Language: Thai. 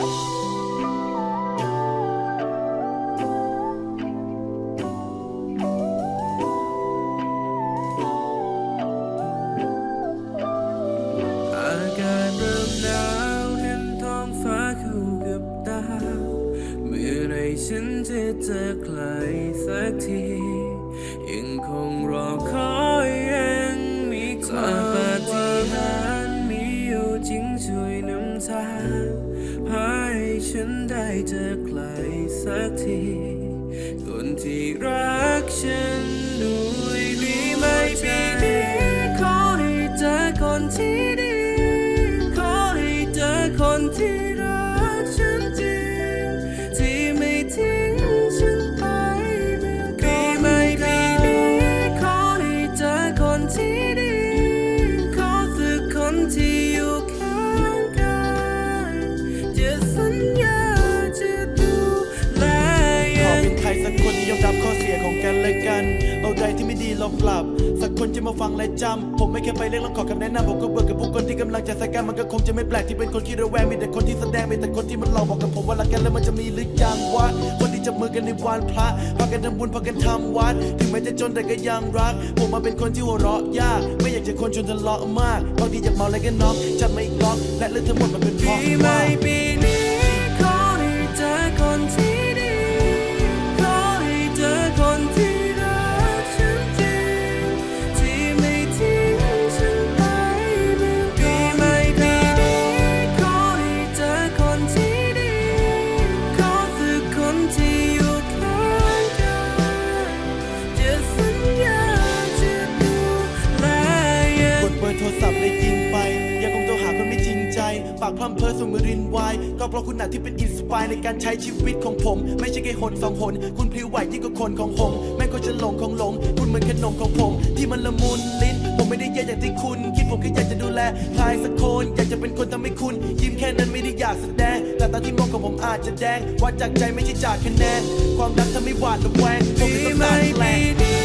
ฉันจะเจอใครสักทียังคง ฉันได้เจอใครสักที คนที่รักฉันด้วยมีไหมปีนี้ขอให้เจอคนที่ดี ขอให้เจอคนที่ ที่ไม่ดีลบกลับ สักคนจะมาฟังและจำ ผมไม่แค่ไปเรียกร้องขอคำแนะนำผมก็เบื่อกับผู้คนที่กำลังจะใส่กันมันก็คงจะไม่แปลกที่เป็นคนที่ระแวงมีแต่คนที่แสดงมีแต่คนที่มันหลอกบอกกับผมว่ารักกันแล้วมันจะมีหรือยังวะคนที่จับมือกันในวันพระพากันทำบุญพากันทำวัด ถึงแม้จะจนแต่ก็ยังรัก ผมมาเป็นคนที่หัวเราะยาก ไม่อยากจะคนชนทะเลาะมากบางทีอยากเมาแล้วก็น็อกจับไม่ล็อกและเรื่องทั้งหมดมันเป็นเพราะใหม่ว่าปีนี้ขอให้เจอคนที่ากพร่ำเพ้อส่งมือรินไวายก็เพราะคุณอาจที่เป็นอินสปายในการใช้ชีวิตของผม ไม่ใช่แค่หนสองหนคุณพลิ้วไหวยิ่งกว่าคนของผมแม่งก็จะหลงของหลง คุณเหมือนขนมของผม ที่มันละมุนลิ้น ผมไม่ได้แย่อย่างที่คุณ คิดผมแค่อยากจะดูแลใครสักคนอยากจะเป็นคนทำให้คุณ ยิ้มแค่นั้นไม่ได้อยากแสดงแต่ตาที่มองของผมอาจจะแดงวัดจากใจไม่ใช่จากคะแนนความรักทำให้หวาดระแวงผมปีเลยต้องใหตาม่แกล้ปีง